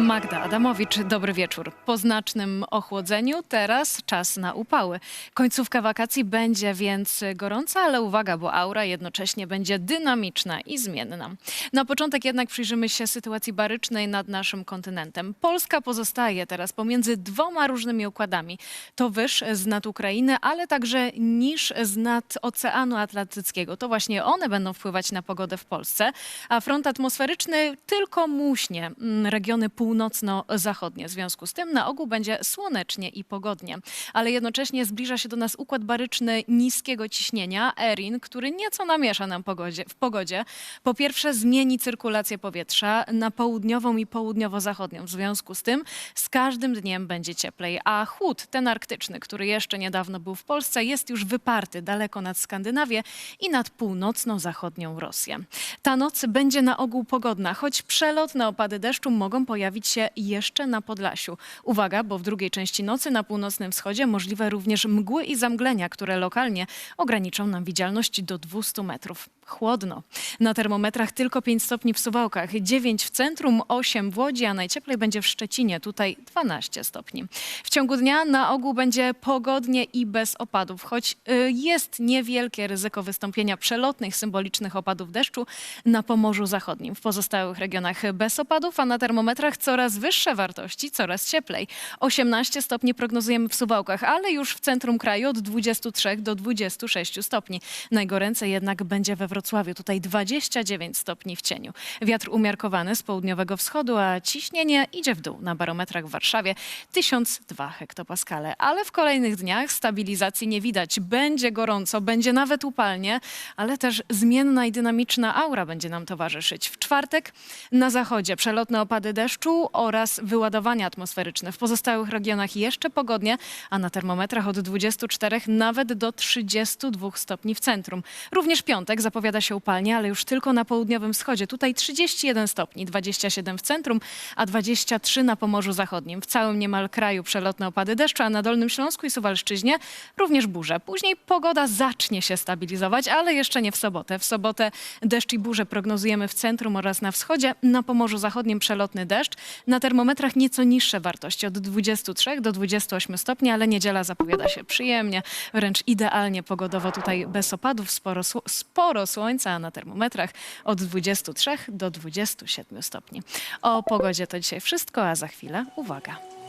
Magda Adamowicz, dobry wieczór. Po znacznym ochłodzeniu teraz czas na upały. Końcówka wakacji będzie więc gorąca, ale uwaga, bo aura jednocześnie będzie dynamiczna i zmienna. Na początek jednak przyjrzymy się sytuacji barycznej nad naszym kontynentem. Polska pozostaje teraz pomiędzy dwoma różnymi układami. To wyż z nad Ukrainy, ale także niż z nad Oceanu Atlantyckiego. To właśnie one będą wpływać na pogodę w Polsce, a front atmosferyczny tylko muśnie mm, regiony północno-zachodnie. W związku z tym na ogół będzie słonecznie i pogodnie. Ale jednocześnie zbliża się do nas układ baryczny niskiego ciśnienia, Erin, który nieco namiesza nam pogodzie, w pogodzie. Po pierwsze zmieni cyrkulację powietrza na południową i południowo-zachodnią. W związku z tym z każdym dniem będzie cieplej, a chłód, ten arktyczny, który jeszcze niedawno był w Polsce, jest już wyparty daleko nad Skandynawię i nad północno-zachodnią Rosję. Ta noc będzie na ogół pogodna, choć przelotne opady deszczu mogą pojawić się jeszcze na Podlasiu. Uwaga, bo w drugiej części nocy na północnym wschodzie możliwe również mgły i zamglenia, które lokalnie ograniczą nam widzialność do 200 metrów. Chłodno. Na termometrach tylko 5 stopni w Suwałkach, 9 w centrum, 8 w Łodzi, a najcieplej będzie w Szczecinie, tutaj 12 stopni. W ciągu dnia na ogół będzie pogodnie i bez opadów, choć y, jest niewielkie ryzyko wystąpienia przelotnych, symbolicznych opadów deszczu na Pomorzu Zachodnim. W pozostałych regionach bez opadów, a na termometrach coraz wyższe wartości, coraz cieplej. 18 stopni prognozujemy w Suwałkach, ale już w centrum kraju od 23 do 26 stopni. Najgoręcej jednak będzie we Wrocławiu, tutaj 29 stopni w cieniu. Wiatr umiarkowany z południowego wschodu, a ciśnienie idzie w dół. Na barometrach w Warszawie 1002 hektopaskale. Ale w kolejnych dniach stabilizacji nie widać. Będzie gorąco, będzie nawet upalnie, ale też zmienna i dynamiczna aura będzie nam towarzyszyć. W czwartek na zachodzie przelotne opady deszczu oraz wyładowania atmosferyczne. W pozostałych regionach jeszcze pogodnie, a na termometrach od 24 nawet do 32 stopni w centrum. Również piątek zapowiada się upalnie, ale już tylko na południowym wschodzie. Tutaj 31 stopni, 27 w centrum, a 23 na Pomorzu Zachodnim. W całym niemal kraju przelotne opady deszczu, a na Dolnym Śląsku i Suwalszczyźnie również burze. Później pogoda zacznie się stabilizować, ale jeszcze nie w sobotę. W sobotę deszcz i burze prognozujemy w centrum oraz na wschodzie. Na Pomorzu Zachodnim przelotny deszcz. Na termometrach nieco niższe wartości, od 23 do 28 stopni, ale niedziela zapowiada się przyjemnie, wręcz idealnie pogodowo. Tutaj bez opadów, sporo, sporo słońca, a na termometrach od 23 do 27 stopni. O pogodzie to dzisiaj wszystko, a za chwilę uwaga.